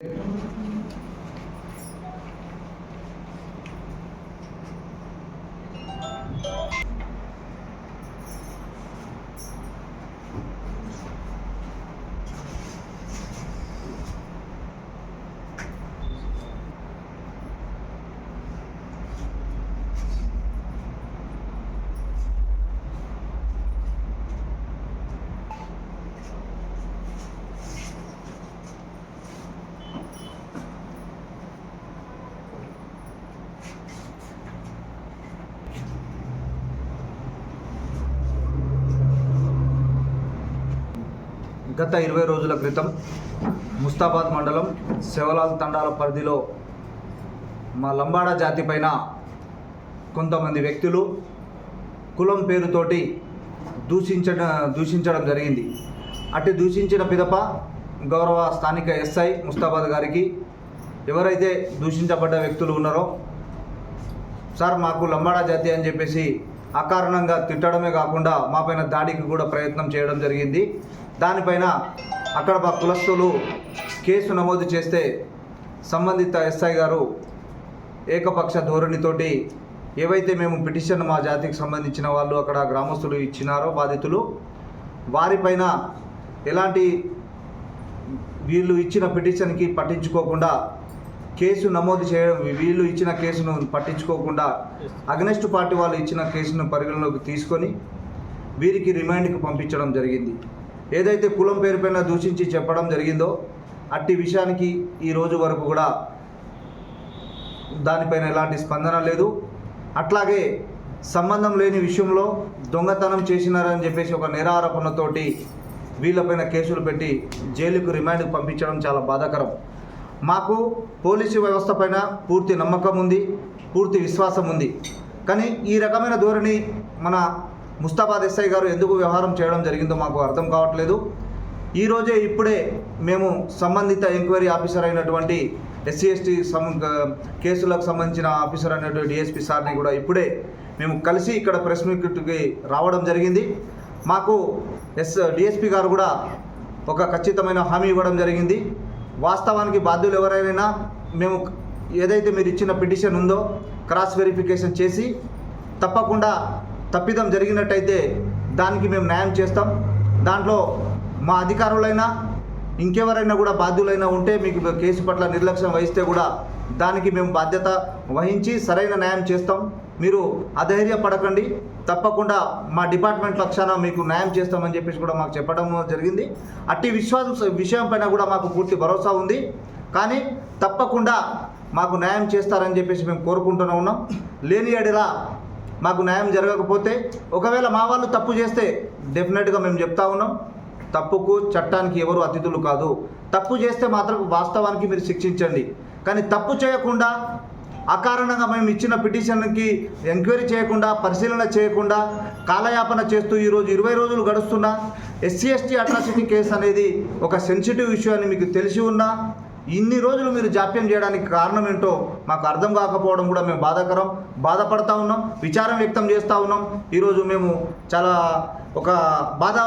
Thank you. గత ఇరవై రోజుల క్రితం ముస్తాబాద్ మండలం శివలాల్ తండాల పరిధిలో మా లంబాడా జాతి పైన కొంతమంది వ్యక్తులు కులం పేరుతోటి దూషించడం దూషించడం జరిగింది. అటు దూషించిన పిదప గౌరవ స్థానిక ఎస్ఐ ముస్తాబాద్ గారికి ఎవరైతే దూషించబడ్డ వ్యక్తులు ఉన్నారో సార్ మాకు లంబాడా జాతి అని చెప్పేసి అకారణంగా తిట్టడమే కాకుండా మాపైన దాడికి కూడా ప్రయత్నం చేయడం జరిగింది. దానిపైన అక్కడ మా కులస్తులు కేసు నమోదు చేస్తే సంబంధిత ఎస్ఐ గారు ఏకపక్ష ధోరణితోటి ఏవైతే మేము పిటిషన్ మా జాతికి సంబంధించిన వాళ్ళు అక్కడ గ్రామస్తులు ఇచ్చినారో బాధితులు వారిపైన ఎలాంటి వీళ్ళు ఇచ్చిన పిటిషన్కి పట్టించుకోకుండా కేసు నమోదు చేయడం వీళ్ళు ఇచ్చిన కేసును పట్టించుకోకుండా అగనెస్ట్ పార్టీ వాళ్ళు ఇచ్చిన కేసును పరిగణలోకి తీసుకొని వీరికి రిమాండ్కి పంపించడం జరిగింది. ఏదైతే కులం పేరుపైన దూషించి చెప్పడం జరిగిందో అట్టి విషయానికి ఈ రోజు వరకు కూడా దానిపైన ఎలాంటి స్పందన లేదు. అట్లాగే సంబంధం లేని విషయంలో దొంగతనం చేసినారని చెప్పేసి ఒక నేరారోపణతోటి వీళ్ళపైన కేసులు పెట్టి జైలుకు రిమాండ్కు పంపించడం చాలా బాధాకరం. మాకు పోలీసు వ్యవస్థ పైన పూర్తి నమ్మకం ఉంది పూర్తి విశ్వాసం ఉంది. కానీ ఈ రకమైన ధోరణి మన ముస్తాబాద్ ఎస్ఐ గారు ఎందుకు వ్యవహారం చేయడం జరిగిందో మాకు అర్థం కావట్లేదు. ఈరోజే ఇప్పుడే మేము సంబంధిత ఎంక్వైరీ ఆఫీసర్ అయినటువంటి ఎస్సీ ఎస్టీ సం కేసులకు సంబంధించిన ఆఫీసర్ అయినటువంటి డిఎస్పీ సార్ని కూడా ఇప్పుడే మేము కలిసి ఇక్కడ ప్రెస్ మీట్కి రావడం జరిగింది. మాకు ఎస్ డిఎస్పీ గారు కూడా ఒక ఖచ్చితమైన హామీ ఇవ్వడం జరిగింది. వాస్తవానికి బాధ్యులు ఎవరైనా మేము ఏదైతే మీరు ఇచ్చిన పిటిషన్ ఉందో క్రాస్ వెరిఫికేషన్ చేసి తప్పకుండా తప్పిదం జరిగినట్టయితే దానికి మేము న్యాయం చేస్తాం. దాంట్లో మా అధికారులైనా ఇంకెవరైనా కూడా బాధ్యులైనా ఉంటే మీకు కేసు పట్ల నిర్లక్ష్యం వహిస్తే కూడా దానికి మేము బాధ్యత వహించి సరైన న్యాయం చేస్తాం. మీరు అధైర్యపడకండి. తప్పకుండా మా డిపార్ట్మెంట్ పక్షాన మీకు న్యాయం చేస్తామని చెప్పేసి కూడా మాకు చెప్పడం జరిగింది. అట్టి విశ్వాసం విషయం పైన కూడా మాకు పూర్తి భరోసా ఉంది. కానీ తప్పకుండా మాకు న్యాయం చేస్తారని చెప్పేసి మేము కోరుకుంటూనే ఉన్నాం. లేని ఎడలా మాకు న్యాయం జరగకపోతే ఒకవేళ మా వాళ్ళు తప్పు చేస్తే డెఫినెట్గా మేము చెప్తా ఉన్నాం. తప్పుకు చట్టానికి ఎవరు అతిథులు కాదు. తప్పు చేస్తే మాత్రం వాస్తవానికి మీరు శిక్షించండి. కానీ తప్పు చేయకుండా అకారణంగా మేము ఇచ్చిన పిటిషన్కి ఎంక్వైరీ చేయకుండా పరిశీలన చేయకుండా కాలయాపన చేస్తూ ఈరోజు ఇరవై రోజులు గడుస్తున్నా. ఎస్సీ ఎస్టీ అట్రాసిటీ కేసు అనేది ఒక సెన్సిటివ్ ఇష్యూ అని మీకు తెలిసి ఉన్నా ఇన్ని రోజులు మీరు జాప్యం చేయడానికి కారణం ఏంటో మాకు అర్థం కాకపోవడం కూడా మేము బాధాకరం. బాధపడతా ఉన్నాం విచారం వ్యక్తం చేస్తూ ఉన్నాం. ఈరోజు మేము చాలా ఒక బాధ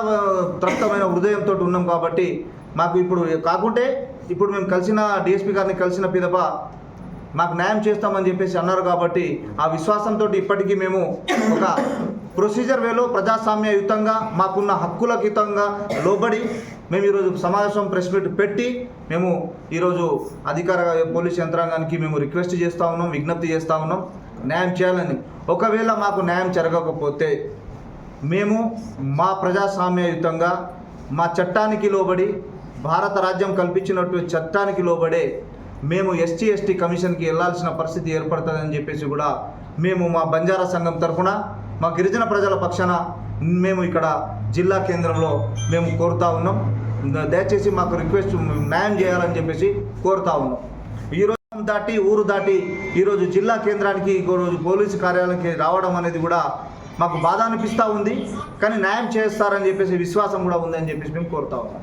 త్రప్తమైన హృదయంతో ఉన్నాం కాబట్టి మాకు ఇప్పుడు కాకుంటే ఇప్పుడు మేము కలిసిన డిఎస్పీ గారిని కలిసిన పిదప మాకు న్యాయం చేస్తామని చెప్పేసి అన్నారు కాబట్టి ఆ విశ్వాసంతో ఇప్పటికీ మేము ఒక ప్రొసీజర్ వేలో ప్రజాస్వామ్యయుతంగా మాకున్న హక్కులకు యుతంగా లోబడి మేము ఈరోజు సమావేశం ప్రెస్ మీట్ పెట్టి మేము ఈరోజు అధికార పోలీస్ యంత్రాంగానికి మేము రిక్వెస్ట్ చేస్తూ ఉన్నాం విజ్ఞప్తి చేస్తూ ఉన్నాం. న్యాయం చేయాలని. ఒకవేళ మాకు న్యాయం జరగకపోతే మేము మా ప్రజాస్వామ్యయుతంగా మా చట్టానికి లోబడి భారత రాజ్యం కల్పించినట్టు చట్టానికి లోబడే మేము ఎస్టీ ఎస్టీ కమిషన్కి వెళ్ళాల్సిన పరిస్థితి ఏర్పడుతుందని చెప్పేసి కూడా మేము మా బంజారా సంఘం తరఫున మా గిరిజన ప్రజల పక్షాన మేము ఇక్కడ జిల్లా కేంద్రంలో మేము కోరుతా ఉన్నాం. దయచేసి మాకు రిక్వెస్ట్ న్యాయం చేయాలని చెప్పేసి కోరుతా ఉన్నాం. ఈరోజు దాటి ఊరు దాటి ఈరోజు జిల్లా కేంద్రానికి ఈరోజు పోలీసు కార్యాలయానికి రావడం అనేది కూడా మాకు బాధ అనిపిస్తూ ఉంది. కానీ న్యాయం చేస్తారని చెప్పేసి విశ్వాసం కూడా ఉందని చెప్పేసి మేము కోరుతా ఉన్నాం.